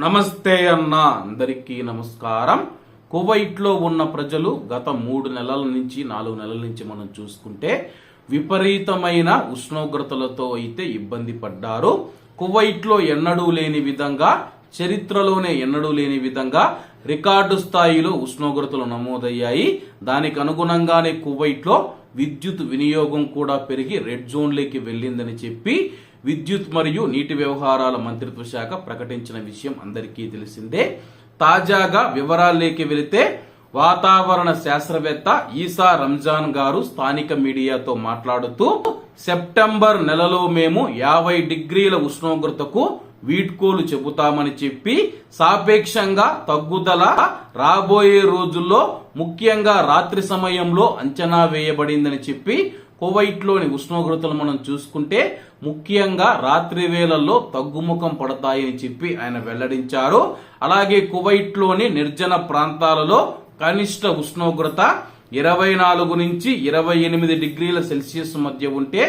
నమస్తే అన్న అందరికీ నమస్కారం. కువైట్లో ఉన్న ప్రజలు గత మూడు నెలల నుంచి నాలుగు నెలల నుంచి మనం చూసుకుంటే విపరీతమైన ఉష్ణోగ్రతలతో అయితే ఇబ్బంది పడ్డారు. కువైట్లో ఎన్నడూ లేని విధంగా చరిత్రలోనే ఎన్నడూ లేని విధంగా రికార్డు స్థాయిలో ఉష్ణోగ్రతలు నమోదయ్యాయి. దానికి అనుగుణంగానే కువైట్లో విద్యుత్ వినియోగం కూడా పెరిగి రెడ్ జోన్లోకి వెళ్ళిందని చెప్పి విద్యుత్ మరియు నీటి వ్యవహారాల మంత్రిత్వ శాఖ ప్రకటించిన విషయం అందరికీ తెలిసిందే. తాజాగా వివరాల్లోకి వెళితే వాతావరణ శాస్త్రవేత్త ఈసా రంజాన్ గారు స్థానిక మీడియాతో మాట్లాడుతూ సెప్టెంబర్ నెలలో మేము యాభై డిగ్రీల ఉష్ణోగ్రతకు వీడ్కోలు చెబుతామని చెప్పి సాపేక్షంగా తగ్గుదల రాబోయే రోజుల్లో ముఖ్యంగా రాత్రి సమయంలో అంచనా వేయబడిందని చెప్పి కువైట్లోని ఉష్ణోగ్రతలు మనం చూసుకుంటే ముఖ్యంగా రాత్రి వేళల్లో తగ్గుముఖం పడతాయని చెప్పి ఆయన వెల్లడించారు. అలాగే కువైట్లోని నిర్జన ప్రాంతాలలో కనిష్ట ఉష్ణోగ్రత ఇరవై నాలుగు నుంచి ఇరవై ఎనిమిది డిగ్రీల సెల్సియస్ మధ్య ఉంటే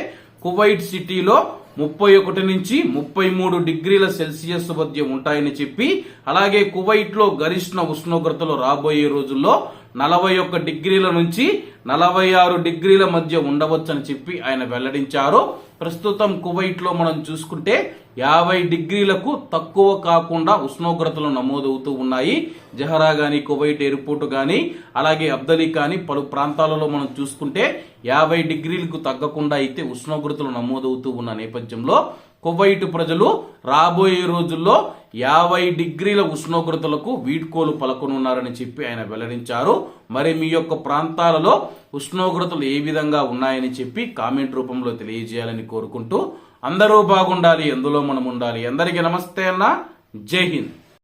కువైట్ సిటీలో ముప్పై ఒకటి నుంచి ముప్పై మూడు డిగ్రీల సెల్సియస్ మధ్య ఉంటాయని చెప్పి అలాగే కువైట్లో గరిష్ట ఉష్ణోగ్రతలు రాబోయే రోజుల్లో నలభై ఒక్క డిగ్రీల నుంచి నలభై ఆరు డిగ్రీల మధ్య ఉండవచ్చని చెప్పి ఆయన వెల్లడించారు. ప్రస్తుతం కువైట్లో మనం చూసుకుంటే యాభై డిగ్రీలకు తక్కువ కాకుండా ఉష్ణోగ్రతలు నమోదవుతూ ఉన్నాయి. జహరా గాని కువైట్ ఎయిర్పోర్ట్ గాని అలాగే అబ్దలీ కానీ పలు ప్రాంతాలలో మనం చూసుకుంటే యాభై డిగ్రీలకు తగ్గకుండా అయితే ఉష్ణోగ్రతలు నమోదవుతూ ఉన్న నేపథ్యంలో కువైట్ ప్రజలు రాబోయే రోజుల్లో యాభై డిగ్రీల ఉష్ణోగ్రతలకు వీడ్కోలు పలకనున్నారని చెప్పి ఆయన వెల్లడించారు. మరి మీ యొక్క ప్రాంతాలలో ఉష్ణోగ్రతలు ఏ విధంగా ఉన్నాయని చెప్పి కామెంట్ రూపంలో తెలియజేయాలని కోరుకుంటూ అందరూ బాగుండాలి ఎందులో మనం ఉండాలి. అందరికీ నమస్తే అన్న. జై హింద్.